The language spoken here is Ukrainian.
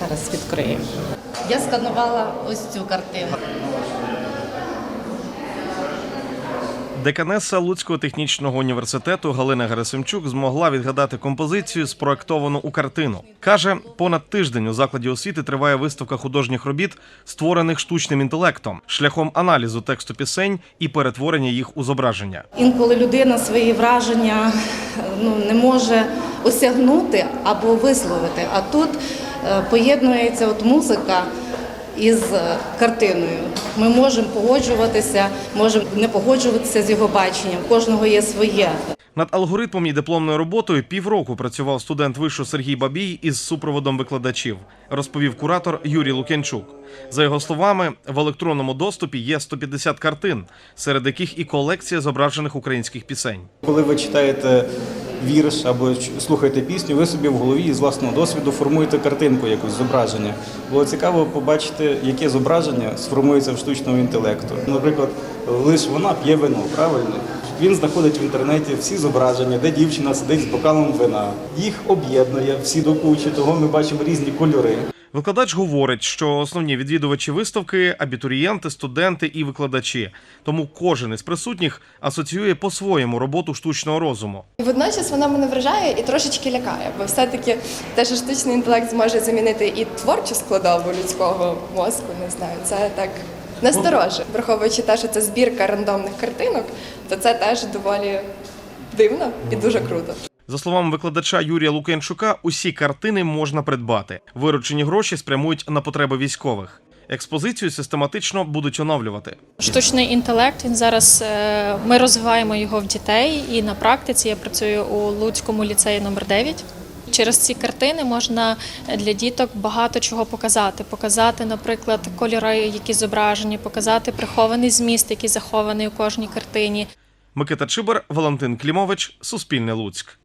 Зараз відкриємо. Я сканувала ось цю картину. Деканеса Луцького технічного університету Галина Герасимчук змогла відгадати композицію, спроектовану у картину. каже, понад тиждень у закладі освіти триває виставка художніх робіт, створених штучним інтелектом, шляхом аналізу тексту пісень і перетворення їх у зображення. Інколи людина свої враження ну, не може осягнути або висловити. А тут е, поєднується от музика із е, картиною. Ми можемо погоджуватися, можемо не погоджуватися з його баченням. Кожного є своє. Над алгоритмом і дипломною роботою півроку працював студент вишу Сергій Бабій із супроводом викладачів, розповів куратор Юрій Лук'янчук. За його словами, в електронному доступі є 150 картин, серед яких і колекція зображених українських пісень. Коли ви читаєте вірш або слухаєте пісню, ви собі в голові з власного досвіду формуєте картинку, якусь зображення. Було цікаво побачити, яке зображення сформується в штучному інтелекту. Наприклад, лише вона п'є вино, правильно? Він знаходить в інтернеті всі зображення, де дівчина сидить з бокалом вина. Їх об'єднує всі до кучі, того ми бачимо різні кольори. Викладач говорить, що основні відвідувачі виставки абітурієнти, студенти і викладачі. Тому кожен із присутніх асоціює по-своєму роботу штучного розуму. І Водночас вона мене вражає і трошечки лякає, бо все-таки те, що штучний інтелект зможе замінити і творчу складову людського мозку, не знаю, це так настороже. Враховуючи те, що це збірка рандомних картинок, то це теж доволі дивно і дуже круто. За словами викладача Юрія Лук'янчука, усі картини можна придбати. Виручені гроші спрямують на потреби військових. Експозицію систематично будуть оновлювати. Штучний інтелект він зараз е, ми розвиваємо його в дітей, і на практиці я працюю у Луцькому ліцеї номер 9 через ці картини можна для діток багато чого показати. Показати, наприклад, кольори, які зображені, показати прихований зміст, який захований у кожній картині. Микита Чибар, Валентин Клімович, Суспільне Луцьк.